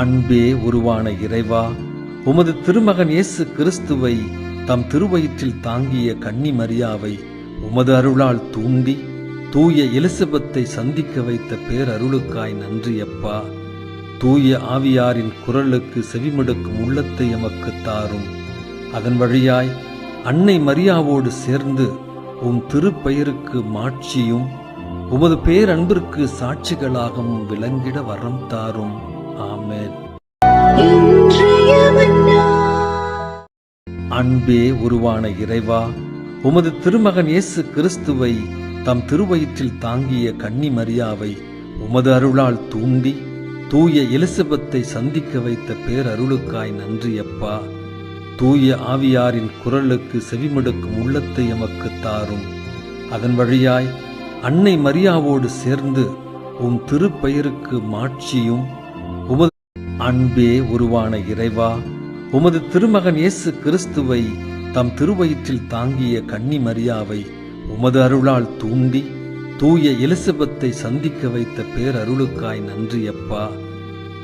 அன்பே உருவான இறைவா உமது திருமகன் இயேசு கிறிஸ்துவை தம் திருவயிற்றில் தாங்கிய கன்னி மரியாவை உமது அருளால் தூண்டி தூய எலிசபெத்தை சந்திக்க வைத்த பேரருளுக்காய் நன்றி அப்பா தூய ஆவியாரின் குரலுக்கு செவிமடுக்கும் உள்ளத்தை எமக்கு தாரும். அதன் வழியாய் அன்னை மரியாவோடு சேர்ந்து உம் திருப்பெயருக்கு மாட்சியும் உமது பேரன்பிற்கு சாட்சிகளாகவும் விளங்கிட வரம் தாரும். ஆமென். அன்பே உருவான இறைவா உமது திருமகன் இயேசு கிறிஸ்துவை தம் திருவயிற்றில் தாங்கிய கன்னி மரியாவை உமது அருளால் தூண்டி தூய எலிசபெத்தை சந்திக்க வைத்த பேரருளுக்காய் நன்றி அப்பா தூய ஆவியாரின் குரலுக்கு செவிமடுக்கும் உள்ளத்தை எமக்கு தாரும். அதன் வழியாய் அன்னை மரியாவோடு சேர்ந்து உம் திருப்பெயருக்கு மாட்சியும் அன்பே உருவான இறைவா உமது திருமகன் இயேசு கிறிஸ்துவை தம் திருவயிற்றில் தாங்கிய கன்னி மரியாவை உமது அருளால் தூண்டி தூய எலிசபெத்தை சந்திக்க வைத்த பேரருளுக்காய் நன்றி அப்பா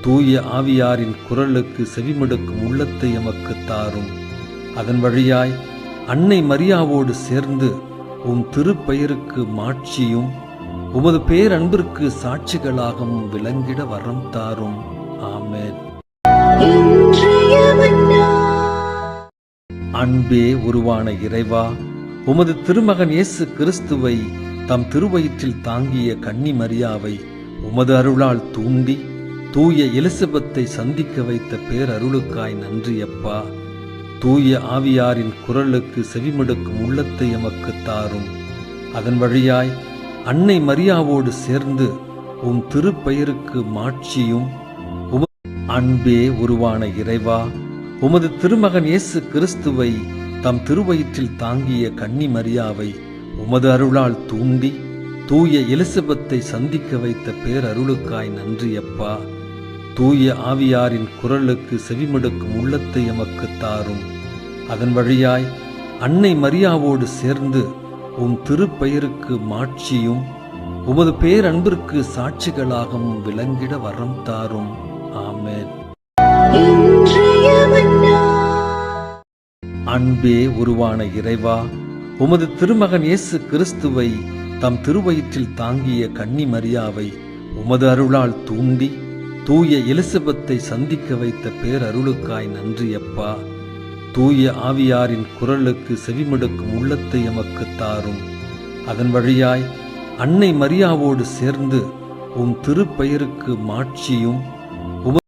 தூய ஆவியாரின் குரலுக்கு செவிமடுக்கும் உள்ளத்தை எமக்கு தாரும். அதன் வழியாய் அன்னை மரியாவோடு சேர்ந்து உம் திருப்பெயருக்கு மாட்சியும் உமது பேரன்பிற்கு சாட்சிகளாகவும் விளங்கிட வரம் தாரும். ஆமென். அன்பே உருவான இறைவா உமது திருமகன் இயேசு கிறிஸ்துவை தம் திருவயிற்றில் தாங்கிய கன்னி மரியாவை உமது அருளால் தூண்டி தூய எலிசபெத்தை சந்திக்க வைத்த பேரருளுக்காய் நன்றி அப்பா தூய ஆவியாரின் குரலுக்கு செவிமடுக்கும் உள்ளத்தை எமக்கு தாரும். அதன் வழியாய் அன்னை மரியாவோடு சேர்ந்து உம் திருப்பெயருக்கு மாட்சியும் அன்பே உருவான இறைவா உமது திருமகன் இயேசு கிறிஸ்துவை தம் திருவயிற்றில் தாங்கிய கன்னி மரியாவை உமது அருளால் தூண்டி தூய எலிசபெத்தை சந்திக்க வைத்த பேரருளுக்காய் நன்றி அப்பா தூய ஆவியாரின் குரலுக்கு செவிமடுக்கும் உள்ளத்தை எமக்கு தாரும். அதன் வழியாய் அன்னை மரியாவோடு சேர்ந்து உம் திருப்பெயருக்கு மாட்சியும் உமது பேரன்பிற்கு சாட்சிகளாகவும் விளங்கிட வரம் தாரும். ஆமென். அன்பே உருவான இறைவா உமது திருமகன் இயேசு கிறிஸ்துவை தம் திருவயிற்றில் தாங்கிய கன்னி மரியாவை உமது அருளால் தூண்டி தூய எலிசபெத்தை சந்திக்க வைத்த பேரருளுக்காய் நன்றி அப்பா தூய ஆவியாரின் குரலுக்கு செவிமடுக்கும் உள்ளத்தை எமக்கு தாரும். அதன் வழியாய் அன்னை மரியாவோடு சேர்ந்து உம் திருப்பெயருக்கு மாட்சியும்